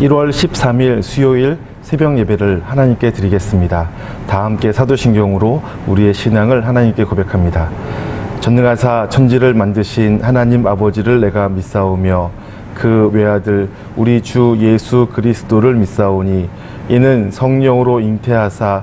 1월 13일 수요일 새벽 예배를 하나님께 드리겠습니다. 다 함께 사도신경으로 우리의 신앙을 하나님께 고백합니다. 전능하사 천지를 만드신 하나님 아버지를 내가 믿사오며 그 외아들 우리 주 예수 그리스도를 믿사오니 이는 성령으로 잉태하사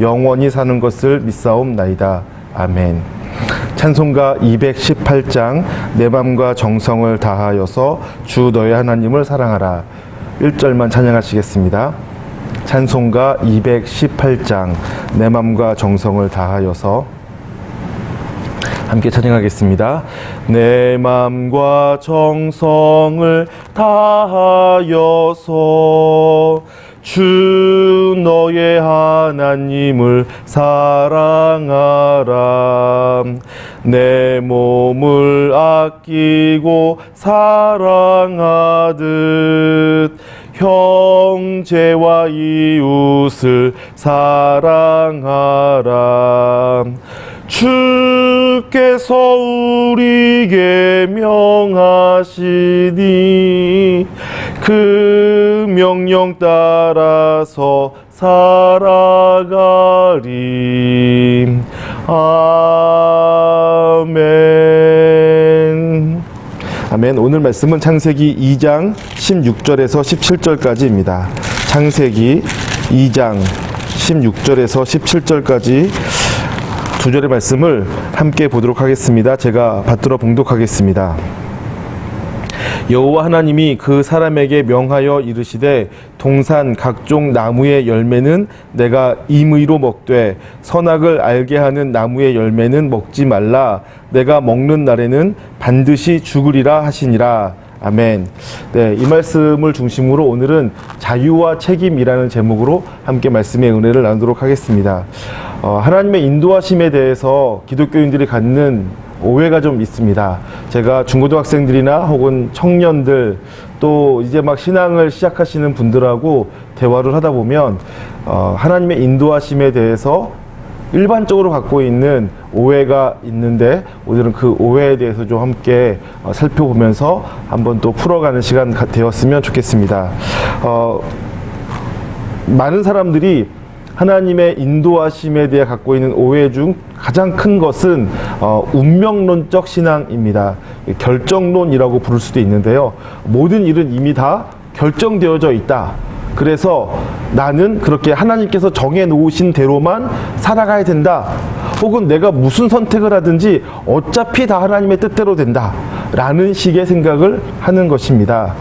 영원히 사는 것을 믿사옵나이다. 아멘. 찬송가 218장 내 맘과 정성을 다하여서 주 너의 하나님을 사랑하라. 1절만 찬양하시겠습니다. 찬송가 218장 내 맘과 정성을 다하여서 함께 찬양하겠습니다. 내 맘과 정성을 다하여서 주 너의 하나님을 사랑하라. 내 몸을 아끼고 사랑하듯 형제와 이웃을 사랑하라. 주께서 우리에게 명하시니 그 명령 따라서 살아가리. 아멘. 아멘. 오늘 말씀은 창세기 2장 16절에서 17절까지입니다. 창세기 2장 16절에서 17절까지 두 절의 말씀을 함께 보도록 하겠습니다. 제가 받들어 봉독하겠습니다. 여호와 하나님이 그 사람에게 명하여 이르시되 동산 각종 나무의 열매는 내가 임의로 먹되 선악을 알게 하는 나무의 열매는 먹지 말라 내가 먹는 날에는 반드시 죽으리라 하시니라 아멘. 네, 이 말씀을 중심으로 오늘은 자유와 책임이라는 제목으로 함께 말씀의 은혜를 나누도록 하겠습니다. 어, 하나님의 인도하심에 대해서 기독교인들이 갖는 오해가 좀 있습니다. 제가 중고등학생들이나 혹은 청년들 또 이제 막 신앙을 시작하시는 분들하고 대화를 하다 보면 어, 하나님의 인도하심에 대해서 일반적으로 갖고 있는 오해가 있는데 오늘은 그 오해에 대해서 좀 함께 어, 살펴보면서 한번 또 풀어가는 시간 가- 되었으면 좋겠습니다. 어, 많은 사람들이 하나님의 인도하심에 대해 갖고 있는 오해 중 가장 큰 것은 어, 운명론적 신앙입니다. 결정론이라고 부를 수도 있는데요. 모든 일은 이미 다 결정되어져 있다. 그래서 나는 그렇게 하나님께서 정해 놓으신 대로만 살아가야 된다. 혹은 내가 무슨 선택을 하든지 어차피 다 하나님의 뜻대로 된다. 라는 식의 생각을 하는 것입니다.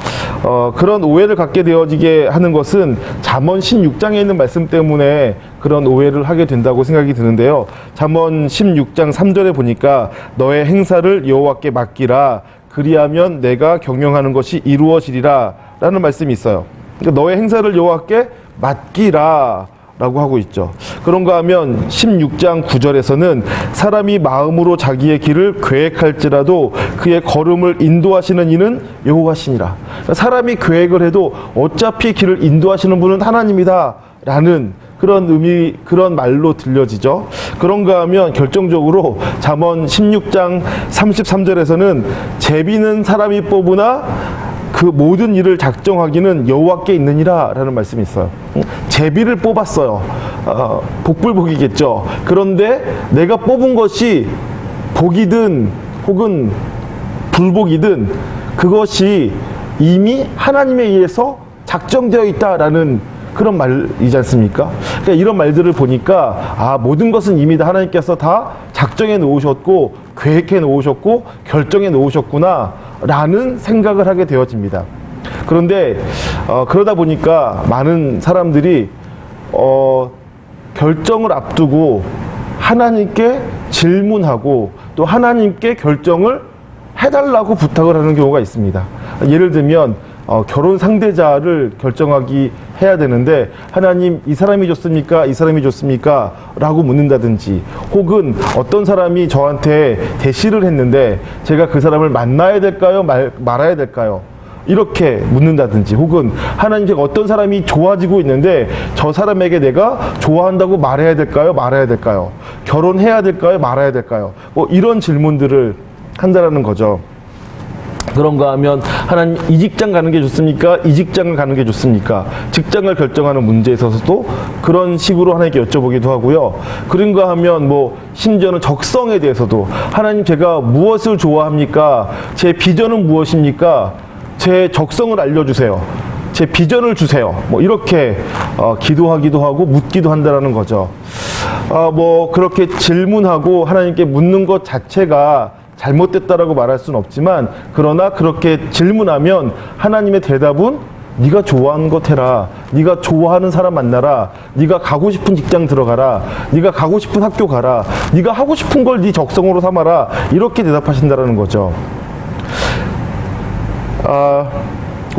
어, 그런 오해를 갖게 되어지게 하는 것은 잠언 16장에 있는 말씀 때문에 그런 오해를 하게 된다고 생각이 드는데요. 잠언 16장 3절에 보니까 너의 행사를 여호와께 맡기라 그리하면 내가 경영하는 것이 이루어지리라 라는 말씀이 있어요. 그러니까 너의 행사를 여호와께 맡기라 라고 하고 있죠. 그런가 하면 16장 9절에서는 사람이 마음으로 자기의 길을 계획할지라도 그의 걸음을 인도하시는 이는 여호와시니라. 사람이 계획을 해도 어차피 길을 인도하시는 분은 하나님이다. 라는 그런 의미, 그런 말로 들려지죠. 그런가 하면 결정적으로 잠언 16장 33절에서는 제비는 사람이 뽑으나 그 모든 일을 작정하기는 여호와께 있느니라라는 말씀이 있어요. 제비를 뽑았어요. 어, 복불복이겠죠. 그런데 내가 뽑은 것이 복이든 혹은 불복이든 그것이 이미 하나님에 의해서 작정되어 있다라는 그런 말이지 않습니까? 그러니까 이런 말들을 보니까 아 모든 것은 이미 다 하나님께서 다 작정해 놓으셨고 계획해 놓으셨고 결정해 놓으셨구나라는 생각을 하게 되어집니다. 그런데 어, 그러다 보니까 많은 사람들이 어, 결정을 앞두고 하나님께 질문하고 또 하나님께 결정을 해달라고 부탁을 하는 경우가 있습니다. 예를 들면 어, 결혼 상대자를 결정하기 해야 되는데 하나님 이 사람이 좋습니까? 이 사람이 좋습니까? 라고 묻는다든지 혹은 어떤 사람이 저한테 대시를 했는데 제가 그 사람을 만나야 될까요? 말, 말아야 될까요? 이렇게 묻는다든지 혹은 하나님 제가 어떤 사람이 좋아지고 있는데 저 사람에게 내가 좋아한다고 말해야 될까요? 말아야 될까요? 결혼해야 될까요? 말아야 될까요? 뭐 이런 질문들을 한다라는 거죠. 그런가 하면 하나님 이 직장 가는 게 좋습니까? 이 직장을 가는 게 좋습니까? 직장을 결정하는 문제에 있어서도 그런 식으로 하나님께 여쭤보기도 하고요. 그런가 하면 뭐 심지어는 적성에 대해서도 하나님 제가 무엇을 좋아합니까? 제 비전은 무엇입니까? 제 적성을 알려주세요. 제 비전을 주세요. 뭐 이렇게 어, 기도하기도 하고 묻기도 한다라는 거죠. 아, 뭐 그렇게 질문하고 하나님께 묻는 것 자체가 잘못됐다라고 말할 수는 없지만 그러나 그렇게 질문하면 하나님의 대답은 네가 좋아하는 것 해라. 네가 좋아하는 사람 만나라. 네가 가고 싶은 직장 들어가라. 네가 가고 싶은 학교 가라. 네가 하고 싶은 걸 네 적성으로 삼아라. 이렇게 대답하신다라는 거죠. 아,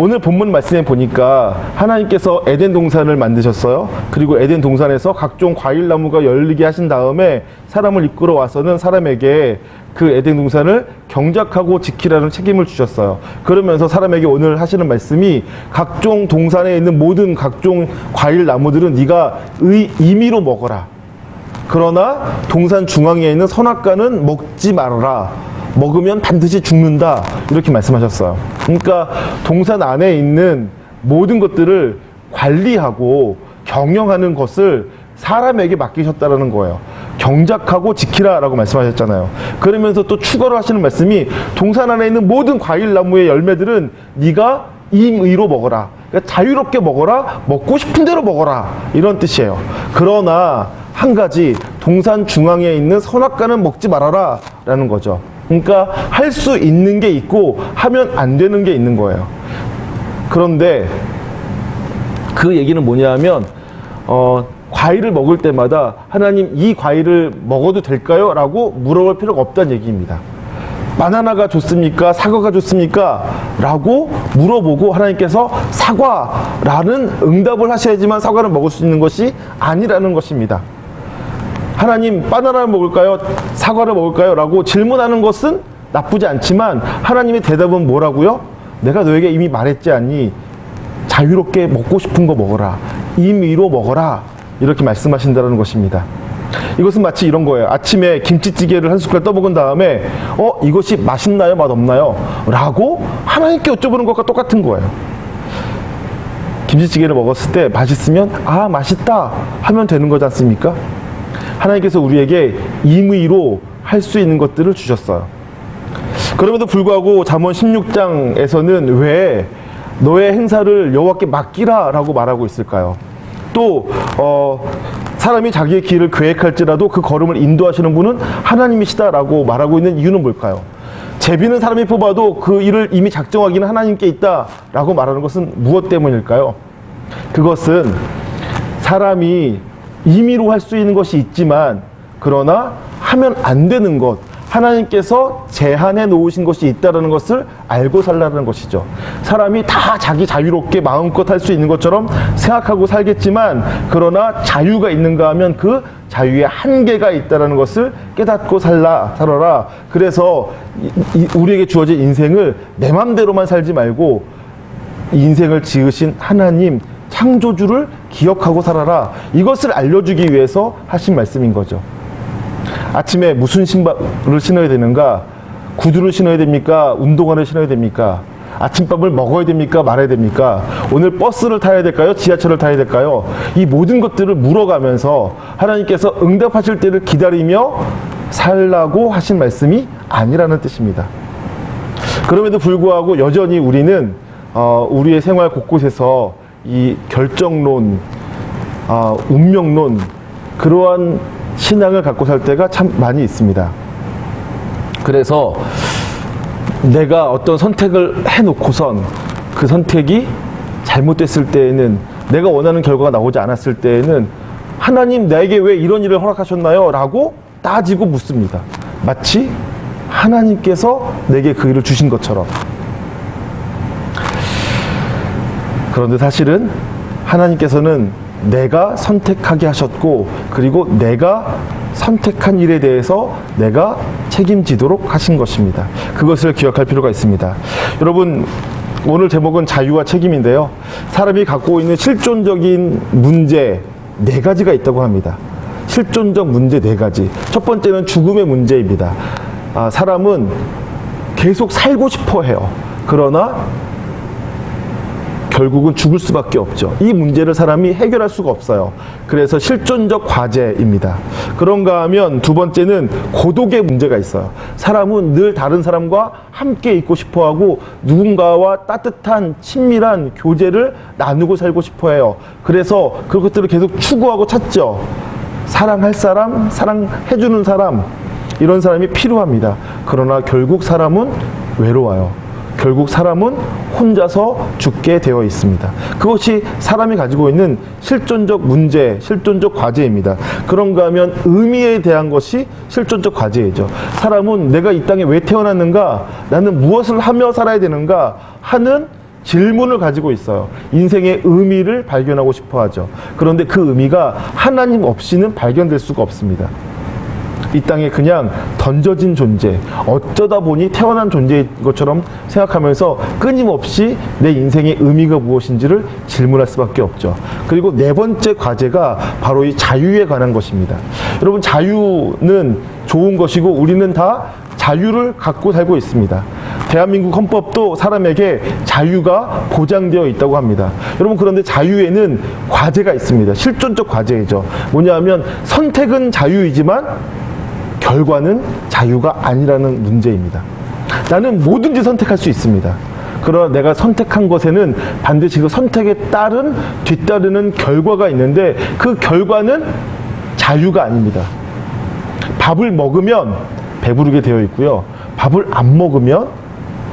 오늘 본문 말씀에 보니까 하나님께서 에덴 동산을 만드셨어요. 그리고 에덴 동산에서 각종 과일 나무가 열리게 하신 다음에 사람을 이끌어 와서는 사람에게 그 에덴 동산을 경작하고 지키라는 책임을 주셨어요. 그러면서 사람에게 오늘 하시는 말씀이 각종 동산에 있는 모든 각종 과일 나무들은 네가 의, 임의로 먹어라. 그러나 동산 중앙에 있는 선악과는 먹지 말아라. 먹으면 반드시 죽는다. 이렇게 말씀하셨어요. 그러니까 동산 안에 있는 모든 것들을 관리하고 경영하는 것을 사람에게 맡기셨다라는 거예요. 경작하고 지키라라고 말씀하셨잖아요. 그러면서 또 추가로 하시는 말씀이 동산 안에 있는 모든 과일 나무의 열매들은 네가 임의로 먹어라. 그러니까 자유롭게 먹어라. 먹고 싶은 대로 먹어라. 이런 뜻이에요. 그러나 한 가지 동산 중앙에 있는 선악과는 먹지 말아라 라는 거죠. 그러니까 할 수 있는 게 있고 하면 안 되는 게 있는 거예요. 그런데 그 얘기는 뭐냐면 어, 과일을 먹을 때마다 하나님 이 과일을 먹어도 될까요? 라고 물어볼 필요가 없다는 얘기입니다. 바나나가 좋습니까? 사과가 좋습니까? 라고 물어보고 하나님께서 사과라는 응답을 하셔야지만 사과를 먹을 수 있는 것이 아니라는 것입니다. 하나님 바나나를 먹을까요? 사과를 먹을까요? 라고 질문하는 것은 나쁘지 않지만 하나님의 대답은 뭐라고요? 내가 너에게 이미 말했지 않니? 자유롭게 먹고 싶은 거 먹어라. 임의로 먹어라. 이렇게 말씀하신다는 것입니다. 이것은 마치 이런 거예요. 아침에 김치찌개를 한 숟갈 떠먹은 다음에 어 이것이 맛있나요? 맛없나요? 라고 하나님께 여쭤보는 것과 똑같은 거예요. 김치찌개를 먹었을 때 맛있으면 아 맛있다 하면 되는 거지 않습니까? 하나님께서 우리에게 임의로 할 수 있는 것들을 주셨어요. 그럼에도 불구하고 잠언 16장에서는 왜 너의 행사를 여호와께 맡기라라고 말하고 있을까요? 또 어, 사람이 자기의 길을 계획할지라도 그 걸음을 인도하시는 분은 하나님이시다라고 말하고 있는 이유는 뭘까요? 제비는 사람이 뽑아도 그 일을 이미 작정하기는 하나님께 있다라고 말하는 것은 무엇 때문일까요? 그것은 사람이 임의로 할 수 있는 것이 있지만 그러나 하면 안 되는 것 하나님께서 제한해 놓으신 것이 있다는 것을 알고 살라는 것이죠. 사람이 다 자기 자유롭게 마음껏 할 수 있는 것처럼 생각하고 살겠지만 그러나 자유가 있는가 하면 그 자유의 한계가 있다는 것을 깨닫고 살라 살아라. 그래서 우리에게 주어진 인생을 내 맘대로만 살지 말고 이 인생을 지으신 하나님 창조주를 기억하고 살아라. 이것을 알려주기 위해서 하신 말씀인 거죠. 아침에 무슨 신발을 신어야 되는가? 구두를 신어야 됩니까? 운동화를 신어야 됩니까? 아침밥을 먹어야 됩니까? 말아야 됩니까? 오늘 버스를 타야 될까요? 지하철을 타야 될까요? 이 모든 것들을 물어가면서 하나님께서 응답하실 때를 기다리며 살라고 하신 말씀이 아니라는 뜻입니다. 그럼에도 불구하고 여전히 우리는 어, 우리의 생활 곳곳에서 이 결정론, 아, 운명론 그러한 신앙을 갖고 살 때가 참 많이 있습니다. 그래서 내가 어떤 선택을 해놓고선 그 선택이 잘못됐을 때에는 내가 원하는 결과가 나오지 않았을 때에는 하나님 나에게 왜 이런 일을 허락하셨나요? 라고 따지고 묻습니다. 마치 하나님께서 내게 그 일을 주신 것처럼. 그런데 사실은 하나님께서는 내가 선택하게 하셨고 그리고 내가 선택한 일에 대해서 내가 책임지도록 하신 것입니다. 그것을 기억할 필요가 있습니다. 여러분 오늘 제목은 자유와 책임인데요. 사람이 갖고 있는 실존적인 문제 네 가지가 있다고 합니다. 실존적 문제 네 가지. 첫 번째는 죽음의 문제입니다. 아, 사람은 계속 살고 싶어 해요. 그러나 결국은 죽을 수밖에 없죠. 이 문제를 사람이 해결할 수가 없어요. 그래서 실존적 과제입니다. 그런가 하면 두 번째는 고독의 문제가 있어요. 사람은 늘 다른 사람과 함께 있고 싶어 하고 누군가와 따뜻한 친밀한 교제를 나누고 살고 싶어 해요. 그래서 그것들을 계속 추구하고 찾죠. 사랑할 사람, 사랑해주는 사람, 이런 사람이 필요합니다. 그러나 결국 사람은 외로워요. 결국 사람은 혼자서 죽게 되어 있습니다. 그것이 사람이 가지고 있는 실존적 문제, 실존적 과제입니다. 그런가 하면 의미에 대한 것이 실존적 과제이죠. 사람은 내가 이 땅에 왜 태어났는가? 나는 무엇을 하며 살아야 되는가? 하는 질문을 가지고 있어요. 인생의 의미를 발견하고 싶어 하죠. 그런데 그 의미가 하나님 없이는 발견될 수가 없습니다. 이 땅에 그냥 던져진 존재, 어쩌다 보니 태어난 존재인 것처럼 생각하면서 끊임없이 내 인생의 의미가 무엇인지를 질문할 수밖에 없죠. 그리고 네 번째 과제가 바로 이 자유에 관한 것입니다. 여러분, 자유는 좋은 것이고 우리는 다 자유를 갖고 살고 있습니다. 대한민국 헌법도 사람에게 자유가 보장되어 있다고 합니다. 여러분 그런데 자유에는 과제가 있습니다. 실존적 과제이죠. 뭐냐하면 선택은 자유이지만 결과는 자유가 아니라는 문제입니다. 나는 뭐든지 선택할 수 있습니다. 그러나 내가 선택한 것에는 반드시 그 선택에 따른 뒤따르는 결과가 있는데 그 결과는 자유가 아닙니다. 밥을 먹으면 배부르게 되어 있고요. 밥을 안 먹으면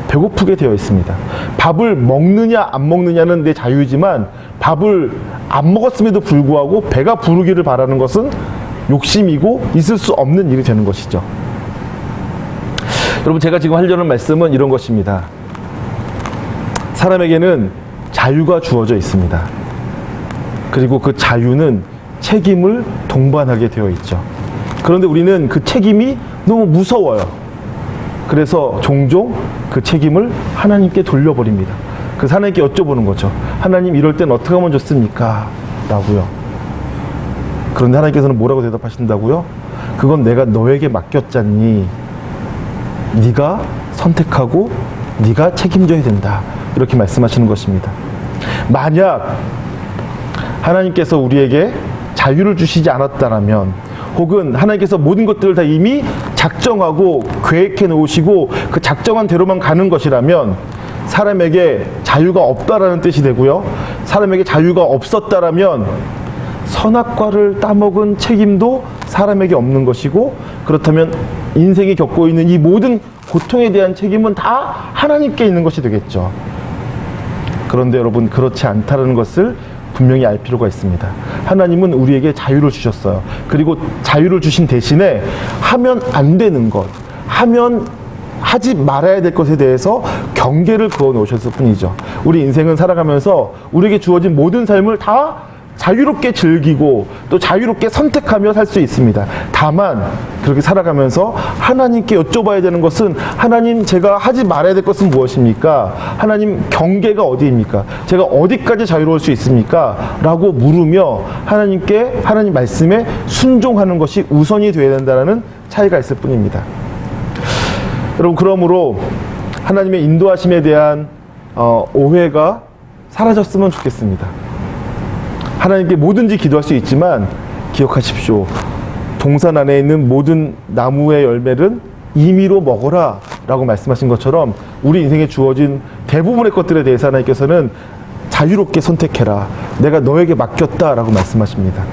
배고프게 되어 있습니다. 밥을 먹느냐 안 먹느냐는 내 자유이지만 밥을 안 먹었음에도 불구하고 배가 부르기를 바라는 것은 욕심이고 있을 수 없는 일이 되는 것이죠. 여러분 제가 지금 하려는 말씀은 이런 것입니다. 사람에게는 자유가 주어져 있습니다. 그리고 그 자유는 책임을 동반하게 되어 있죠. 그런데 우리는 그 책임이 너무 무서워요. 그래서 종종 그 책임을 하나님께 돌려버립니다. 그 하나님께 여쭤보는 거죠. 하나님 이럴 땐 어떻게 하면 좋습니까? 라고요. 그런데 하나님께서는 뭐라고 대답하신다고요? 그건 내가 너에게 맡겼잖니. 네가 선택하고 네가 책임져야 된다. 이렇게 말씀하시는 것입니다. 만약 하나님께서 우리에게 자유를 주시지 않았다면 혹은 하나님께서 모든 것들을 다 이미 작정하고 계획해 놓으시고 그 작정한 대로만 가는 것이라면 사람에게 자유가 없다라는 뜻이 되고요. 사람에게 자유가 없었다라면 선악과를 따먹은 책임도 사람에게 없는 것이고 그렇다면 인생이 겪고 있는 이 모든 고통에 대한 책임은 다 하나님께 있는 것이 되겠죠. 그런데 여러분 그렇지 않다는 것을 분명히 알 필요가 있습니다. 하나님은 우리에게 자유를 주셨어요. 그리고 자유를 주신 대신에 하면 안 되는 것, 하면 하지 말아야 될 것에 대해서 경계를 그어 놓으셨을 뿐이죠. 우리 인생은 살아가면서 우리에게 주어진 모든 삶을 다 자유롭게 즐기고 또 자유롭게 선택하며 살 수 있습니다. 다만 그렇게 살아가면서 하나님께 여쭤봐야 되는 것은 하나님 제가 하지 말아야 될 것은 무엇입니까? 하나님 경계가 어디입니까? 제가 어디까지 자유로울 수 있습니까? 라고 물으며 하나님께 하나님 말씀에 순종하는 것이 우선이 되어야 된다는 차이가 있을 뿐입니다. 여러분 그러므로 하나님의 인도하심에 대한 어, 오해가 사라졌으면 좋겠습니다. 하나님께 뭐든지 기도할 수 있지만 기억하십시오. 동산 안에 있는 모든 나무의 열매는 임의로 먹어라 라고 말씀하신 것처럼 우리 인생에 주어진 대부분의 것들에 대해서 하나님께서는 자유롭게 선택해라. 내가 너에게 맡겼다 라고 말씀하십니다.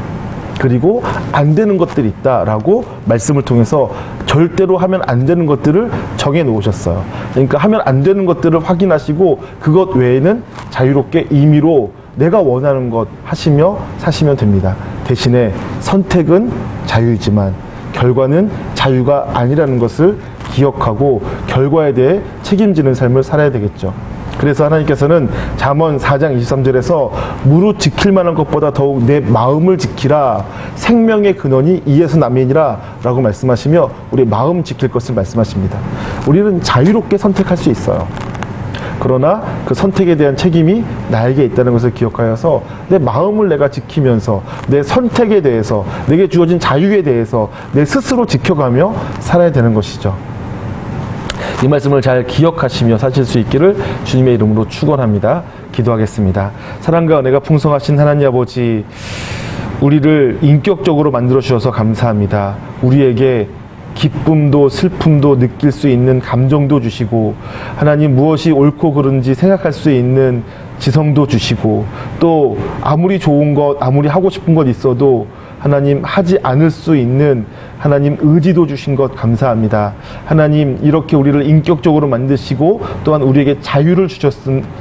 그리고 안 되는 것들이 있다 라고 말씀을 통해서 절대로 하면 안 되는 것들을 정해 놓으셨어요. 그러니까 하면 안 되는 것들을 확인하시고 그것 외에는 자유롭게 임의로 내가 원하는 것 하시며 사시면 됩니다. 대신에 선택은 자유이지만 결과는 자유가 아니라는 것을 기억하고 결과에 대해 책임지는 삶을 살아야 되겠죠. 그래서 하나님께서는 잠언 4장 23절에서 무릇 지킬 만한 것보다 더욱 내 마음을 지키라 생명의 근원이 이에서 남이니라 라고 말씀하시며 우리 마음 지킬 것을 말씀하십니다. 우리는 자유롭게 선택할 수 있어요. 그러나 그 선택에 대한 책임이 나에게 있다는 것을 기억하여서 내 마음을 내가 지키면서 내 선택에 대해서 내게 주어진 자유에 대해서 내 스스로 지켜가며 살아야 되는 것이죠. 이 말씀을 잘 기억하시며 사실 수 있기를 주님의 이름으로 축원합니다. 기도하겠습니다. 사랑과 은혜가 풍성하신 하나님 아버지 우리를 인격적으로 만들어 주셔서 감사합니다. 우리에게 기쁨도 슬픔도 느낄 수 있는 감정도 주시고 하나님 무엇이 옳고 그른지 생각할 수 있는 지성도 주시고 또 아무리 좋은 것 아무리 하고 싶은 것 있어도 하나님 하지 않을 수 있는 하나님 의지도 주신 것 감사합니다. 하나님 이렇게 우리를 인격적으로 만드시고 또한 우리에게 자유를 주셨,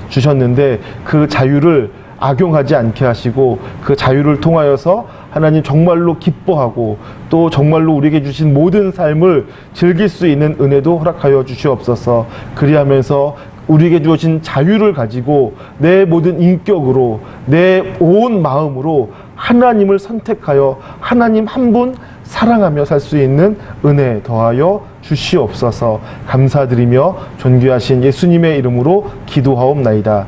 주셨는데 그 자유를 악용하지 않게 하시고 그 자유를 통하여서 하나님 정말로 기뻐하고 또 정말로 우리에게 주신 모든 삶을 즐길 수 있는 은혜도 허락하여 주시옵소서 그리하면서 우리에게 주어진 자유를 가지고 내 모든 인격으로 내 온 마음으로 하나님을 선택하여 하나님 한 분 사랑하며 살 수 있는 은혜 더하여 주시옵소서 감사드리며 존귀하신 예수님의 이름으로 기도하옵나이다.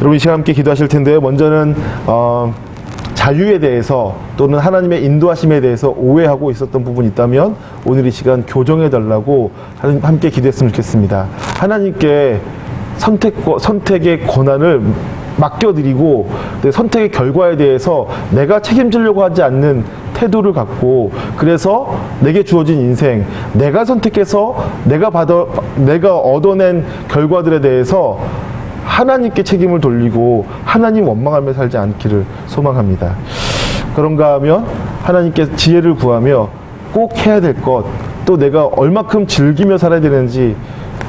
여러분 이 시간 함께 기도하실 텐데요. 먼저는 어, 자유에 대해서 또는 하나님의 인도하심에 대해서 오해하고 있었던 부분이 있다면 오늘 이 시간 교정해 달라고 함께 기도했으면 좋겠습니다. 하나님께 선택 선택의 권한을 맡겨드리고 내 선택의 결과에 대해서 내가 책임지려고 하지 않는 태도를 갖고 그래서 내게 주어진 인생 내가 선택해서 내가 받아 내가 얻어낸 결과들에 대해서 하나님께 책임을 돌리고 하나님 원망하며 살지 않기를 소망합니다. 그런가 하면 하나님께 지혜를 구하며 꼭 해야 될 것, 또 내가 얼마큼 즐기며 살아야 되는지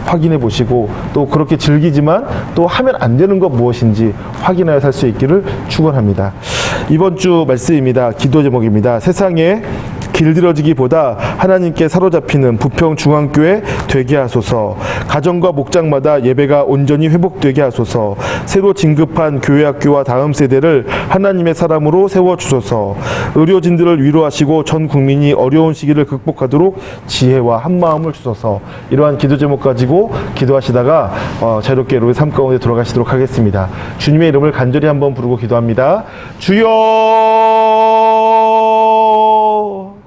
확인해 보시고 또 그렇게 즐기지만 또 하면 안 되는 것 무엇인지 확인하여 살 수 있기를 축원합니다. 이번 주 말씀입니다. 기도 제목입니다. 세상에 길들여지기보다 하나님께 사로잡히는 부평 중앙교회 되게 하소서. 가정과 목장마다 예배가 온전히 회복되게 하소서. 새로 진급한 교회 학교와 다음 세대를 하나님의 사람으로 세워 주소서. 의료진들을 위로하시고 전 국민이 어려운 시기를 극복하도록 지혜와 한 마음을 주소서. 이러한 기도 제목 가지고 기도하시다가 어, 자유롭게 여러분의 삶 가운데 돌아가시도록 하겠습니다. 주님의 이름을 간절히 한번 부르고 기도합니다. 주여